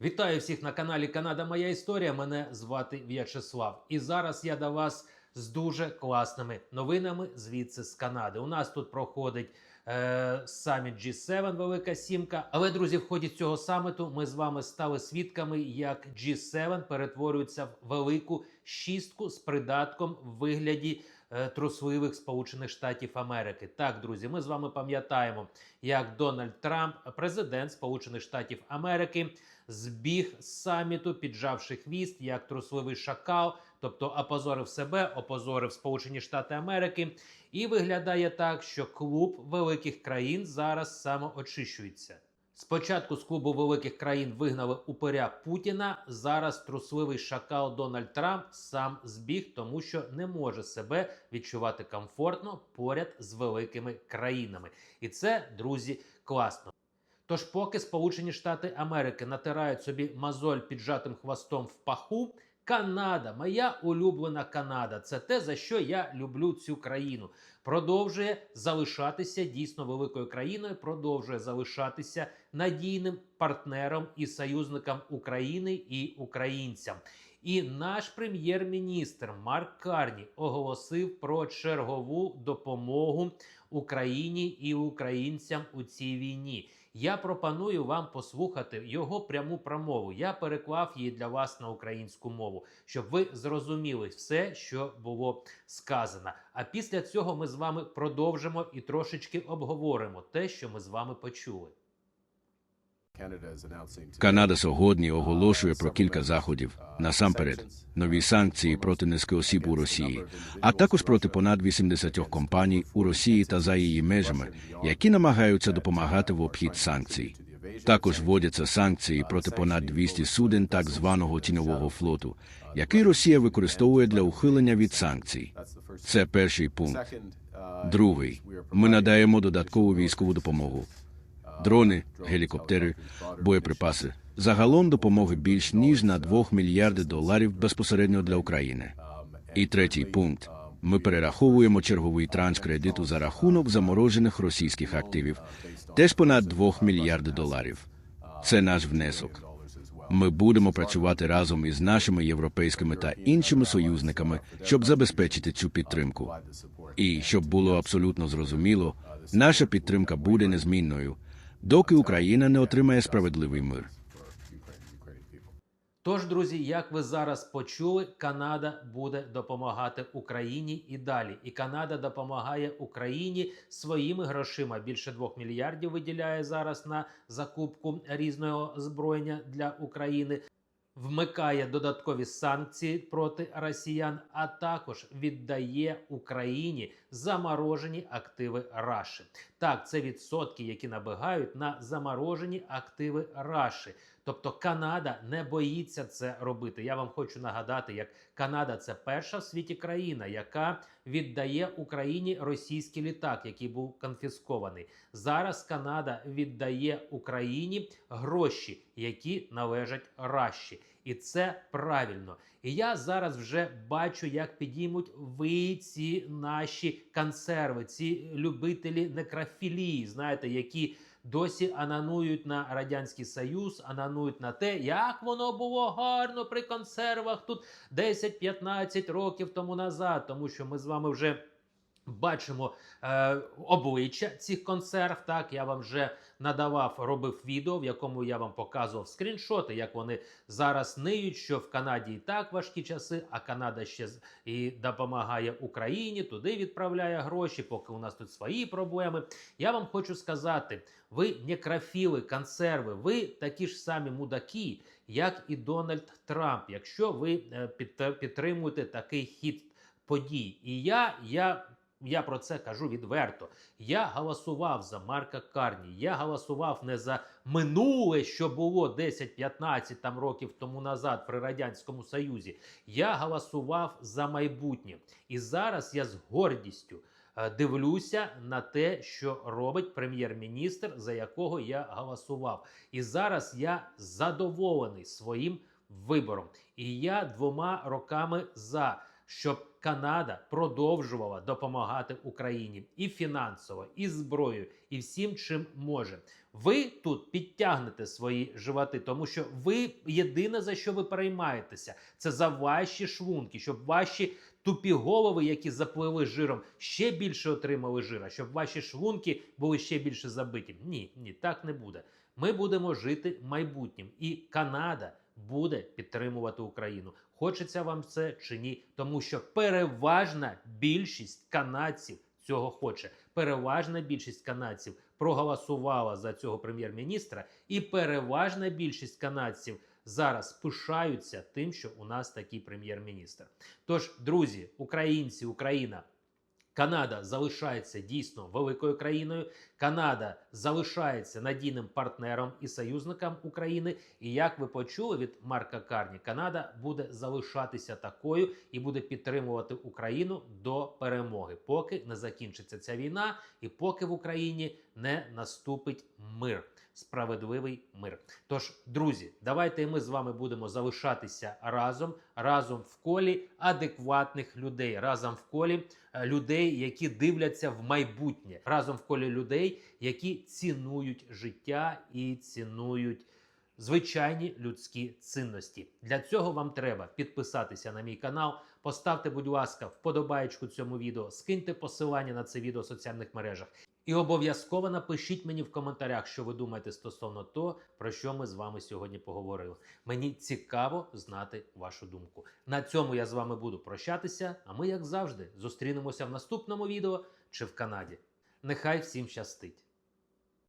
Вітаю всіх на каналі Канада Моя Історія. Мене звати В'ячеслав. І зараз я до вас з дуже класними новинами звідси з Канади. У нас тут проходить е, саміт G7, Велика Сімка. Але, друзі, в ході цього саміту ми з вами стали свідками, як G7 перетворюється в велику шістку з придатком в вигляді трусливих Сполучених Штатів Америки. Так, друзі, ми з вами пам'ятаємо, як Дональд Трамп, президент Сполучених Штатів Америки, збіг з саміту, піджавши хвіст, як трусливий шакал, тобто опозорив себе, опозорив Сполучені Штати Америки. І виглядає так, що клуб великих країн зараз самоочищується. Спочатку з клубу великих країн вигнали упиря Путіна. Зараз трусливий шакал Дональд Трамп сам збіг, тому що не може себе відчувати комфортно поряд з великими країнами. І це, друзі, класно. Тож, поки Сполучені Штати Америки натирають собі мозоль піджатим хвостом в паху, Канада, моя улюблена Канада, це те, за що я люблю цю країну. Продовжує залишатися дійсно великою країною, продовжує залишатися надійним партнером і союзником України і українцям. І наш прем'єр-міністр Марк Карні оголосив про чергову допомогу Україні і українцям у цій війні. Я пропоную вам послухати його пряму промову. Я переклав її для вас на українську мову, щоб ви зрозуміли все, що було сказано. А після цього ми з вами продовжимо і трошечки обговоримо те, що ми з вами почули. Канада сьогодні оголошує про кілька заходів. Насамперед, нові санкції проти низки осіб у Росії, а також проти понад 80 компаній у Росії та за її межами, які намагаються допомагати в обхід санкцій. Також вводяться санкції проти понад 200 суден так званого тіньового флоту, який Росія використовує для ухилення від санкцій. Це перший пункт. Другий ми надаємо додаткову військову допомогу. Дрони, гелікоптери, боєприпаси. Загалом допомоги більш ніж на 2 мільярди доларів безпосередньо для України. І третій пункт. Ми перераховуємо черговий транш кредиту за рахунок заморожених російських активів, теж понад 2 мільярди доларів. Це наш внесок. Ми будемо працювати разом із нашими європейськими та іншими союзниками, щоб забезпечити цю підтримку. І щоб було абсолютно зрозуміло, наша підтримка буде незмінною, доки Україна не отримає справедливий мир. Тож, друзі, як ви зараз почули, Канада буде допомагати Україні і далі. І Канада допомагає Україні своїми грошима. Більше 2 мільярдів виділяє зараз на закупку різного озброєння для України. Вмикає додаткові санкції проти росіян, а також віддає Україні заморожені активи Раші. Так, це відсотки, які набігають на заморожені активи Раші. Тобто Канада не боїться це робити. Я вам хочу нагадати, як Канада це перша в світі країна, яка віддає Україні російський літак, який був конфіскований. Зараз Канада віддає Україні гроші, які належать Раші. І це правильно. І я зараз вже бачу, як підіймуть ви ці наші консерви, ці любителі некрофілії, знаєте, які досі ананують на радянський союз, ананують на те, як воно було гарно при консервах тут 10-15 років тому назад, тому що ми з вами вже. Бачимо е, обличчя цих консерв. Так я вам вже надавав, робив відео, в якому я вам показував скріншоти, як вони зараз ниють, що в Канаді і так важкі часи, а Канада ще і допомагає Україні, туди відправляє гроші, поки у нас тут свої проблеми. Я вам хочу сказати: ви некрофіли, консерви, ви такі ж самі мудаки, як і Дональд Трамп, якщо ви е, під- підтримуєте такий хід подій. І я, я, я про це кажу відверто. Я голосував за Марка Карні. Я голосував не за минуле, що було 10-15 там років тому назад при радянському союзі. Я голосував за майбутнє. І зараз я з гордістю е, дивлюся на те, що робить прем'єр-міністр, за якого я голосував. І зараз я задоволений своїм вибором. І я двома роками за. Щоб Канада продовжувала допомагати Україні і фінансово, і зброєю, і всім, чим може. Ви тут підтягнете свої животи, тому що ви єдине за що ви переймаєтеся, це за ваші шлунки, щоб ваші тупі голови, які запливли жиром, ще більше отримали жира, щоб ваші шлунки були ще більше забиті. Ні, ні, так не буде. Ми будемо жити майбутнім, і Канада буде підтримувати Україну. Хочеться вам це чи ні? Тому що переважна більшість канадців цього хоче. Переважна більшість канадців проголосувала за цього прем'єр-міністра, і переважна більшість канадців зараз пишаються тим, що у нас такий прем'єр-міністр. Тож, друзі, українці, Україна. Канада залишається дійсно великою країною. Канада залишається надійним партнером і союзником України. І як ви почули від Марка Карні, Канада буде залишатися такою і буде підтримувати Україну до перемоги, поки не закінчиться ця війна, і поки в Україні не наступить мир, справедливий мир. Тож, друзі, давайте ми з вами будемо залишатися разом, разом в колі адекватних людей, разом в колі е, людей, які дивляться в майбутнє, разом в колі людей, які цінують життя і цінують. Звичайні людські цінності. Для цього вам треба підписатися на мій канал, поставте, будь ласка, вподобаєчку цьому відео, скиньте посилання на це відео в соціальних мережах. І обов'язково напишіть мені в коментарях, що ви думаєте стосовно того, про що ми з вами сьогодні поговорили. Мені цікаво знати вашу думку. На цьому я з вами буду прощатися. А ми, як завжди, зустрінемося в наступному відео чи в Канаді. Нехай всім щастить!